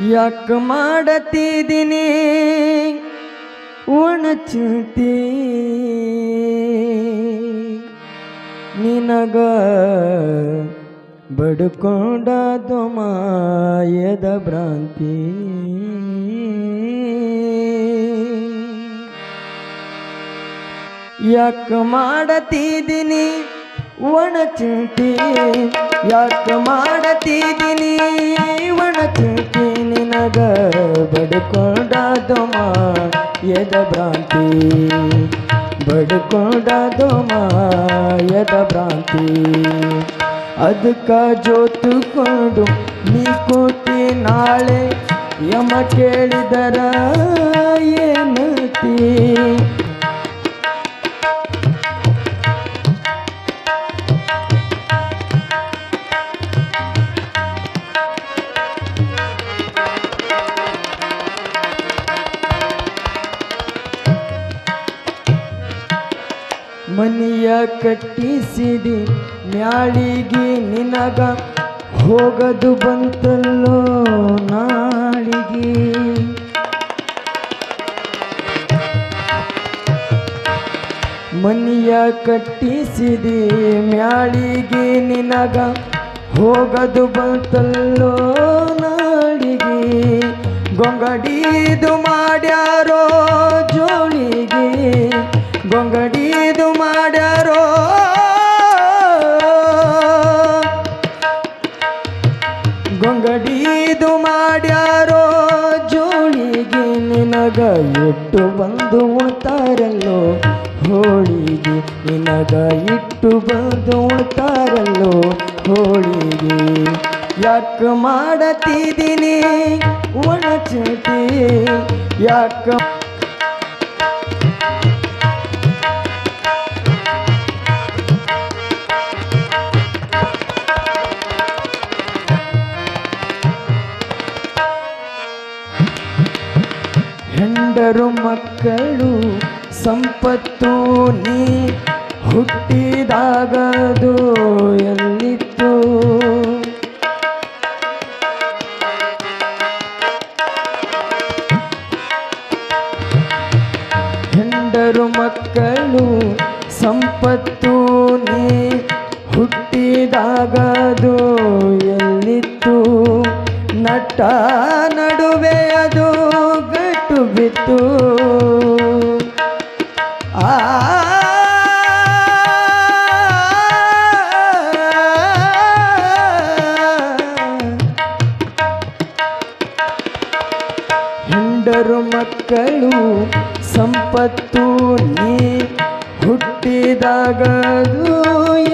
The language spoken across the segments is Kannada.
ಯಾಕ ಮಾಡತಿದ್ದೀನಿ ಒಣಚುತಿ ನಿನಗ ಬಡ್ಕೊಂಡ ಮಾಯದ ಭ್ರಾಂತಿ. ಯಾಕ ಮಾಡತಿದ್ದೀನಿ ಒಣಚುಟಿ. ಯಾಕ ಮಾಡತಿದ್ದೀನಿ ಒಣಚುಟಿ. ನಿನಗ ಬಡ್ಕೊಂಡದು ಎದ ಭ್ರಾಂತಿ? ಬಡ್ಕೊಂಡದು ಎದ ಭ್ರಾಂತಿ? ಅದಕ್ಕ ಜೋತುಕೊಂಡು ನೀ ಕೋಟಿ ನಾಳೆ, ಯಮ ಕೇಳಿದರ, ಏನತಿ? ಮನಿಯ ಕಟ್ಟಿಸಿದಿ, ಮ್ಯಾಳಿಗೆ ನಿನಗ ಹೋಗದು ಬಂತಲ್ಲೋ ನಾಳಿಗೆ. ಮನಿಯ ಕಟ್ಟಿಸಿದಿ, ಮ್ಯಾಳಿಗೆ ನಿನಗ ಹೋಗದು ಬಂತಲ್ಲೋ ನಾಳಿಗೆ. ಗೊಂಗಡಿದು ಮಾಡ್ಯಾರೋ ಜೋಳಿಗೆ. ಗೊಂಗಡೀದು ಮಾಡ್ಯಾರೋ? ಗೊಂಗಡೀದು ಮಾಡ್ಯಾರೋ? ಜೋಳಿಗೆ ನಿನಗ ಇಟ್ಟು ಬಂದು ಉಣ್ತಾರಲ್ಲೋ? ಹೋಳಿಗೆ ನಿನಗ ಇಟ್ಟು ಬಂದು ಉಣ್ತಾರಲ್ಲೋ? ಹೋಳಿಗೆ ಯಾಕ ಮಾಡತಿದ್ದೀನಿ ಒಣಚಟಿ ಯಾಕ ಹೆಂಡರು ಮಕ್ಕಳು ಸಂಪತ್ತು ನೀ ಹುಟ್ಟಿದಾಗದು ಎಲ್ಲಿತ್ತು? ಹೆಂಡರು ಮಕ್ಕಳು ಸಂಪತ್ತು ನೀ ಹುಟ್ಟಿದಾಗದು ಎಲ್ಲಿತ್ತು? ನಟ ಗಟ್ಟು ಆಂಡರು ಮಕ್ಕಳು ಸಂಪತ್ತು ನೀ ಹುಟ್ಟಿದಾಗದು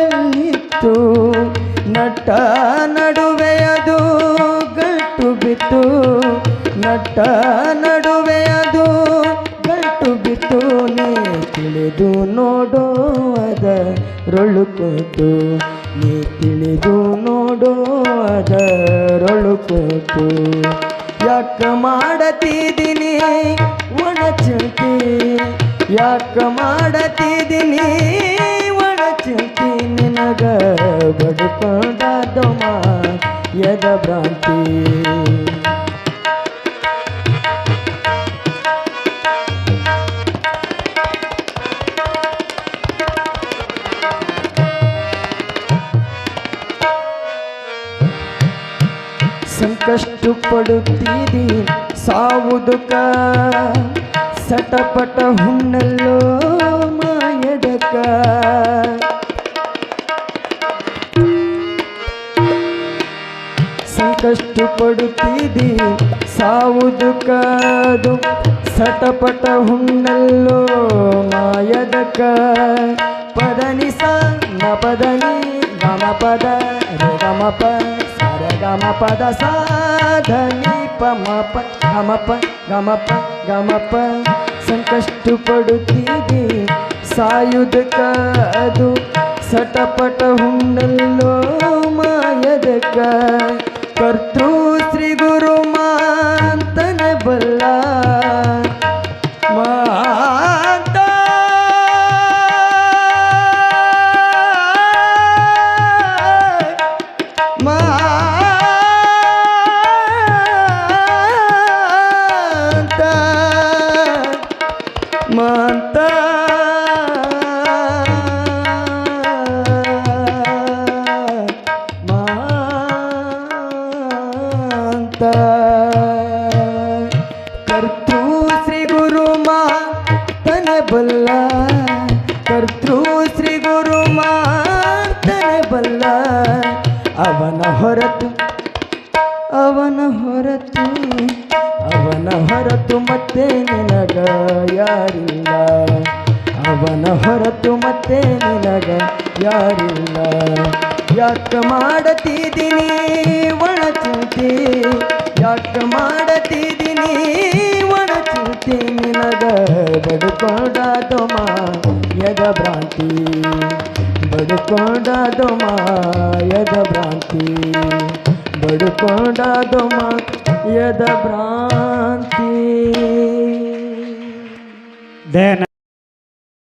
ಎಲ್ಲಿತ್ತು ನಟ ನಡುವೆ ಅದು ಗಟ್ಟು ಬಿತ್ತು ನಟ ನಡುವೆ ನೀ ತಿಳಿದು ನೋಡೋ ಅದರೊಳು ಕೂತು ನೀ ತಿಳಿದು ನೋಡೋ ಅದರೊಳು ಕೂತು ಯಾಕ ಮಾಡತಿದ್ದೀನಿ ಒಣಚುಟಿ? ಯಾಕ ಮಾಡತಿದ್ದೀನಿ ಒಣಚುಟಿ? ನಿನಗ ಬದುಕೊಂಡಾದಮ್ಮ ಎದ ಭ್ರಾಂತಿ? ಸಂಕಷ್ಟು ಪಡುತ್ತೀರಿ ಸಾವುದುಕ ಸಟಪಟ ಹುಣ್ಣಲ್ಲೋ ಮಾಯದಕ ಸಂಕಷ್ಟು ಪಡುತ್ತೀರಿ ಸಾವುದುಕದು ಸಟಪಟ ಹುಣ್ಣಲ್ಲೋ ಮಾಯದಕ ಪದನಿ ಸ ನ ಪದನಿ ಗಮ ಪದ ರೆ ಗಮ ಪ. ಸರ ಗಮ ಪದ ಸಾಧನಿ ಪ ಮ ಪ ಗಮ ಪ ಗಮ ಪ ಗಮ ಪ ಸಂಕಷ್ಟು ಪಡುತ್ತೀರಿ ಸಾಯುಧಕ ಅದು ಸಟಪಟ ಹುಣ್ಣಲ್ಲೋ ಮಾಯದಕ ಬಲ್ಲ, ಕರ್ತೃ ಶ್ರೀ ಗುರು ಮಾಡ್ತಾನೆ ಬಲ್ಲ. ಅವನ ಹೊರತು ಅವನ ಹೊರತು ಅವನ ಹೊರತು ಮತ್ತೆ ನಿನಗ ಯಾರಿಲ್ಲ. ಅವನ ಹೊರತು ಮತ್ತೆ ನಿನಗ ಯಾರಿಲ್ಲ. ಯಾಕ ಮಾಡತಿದ್ದೀನಿ ಒಳಚೂತಿ ಯಾಕ ಬಡ್ಕೊಂಡಾದೋ ಮಾಯದ ಭ್ರಾಂತಿ ಬಡ್ಕೊಂಡಾದೋ ಮಾಯದ ಭ್ರಾಂತಿ ಬಡ್ಕೊಂಡಾದೋ ಮಾಯದ ಭ್ರಾಂತಿ ದಯನ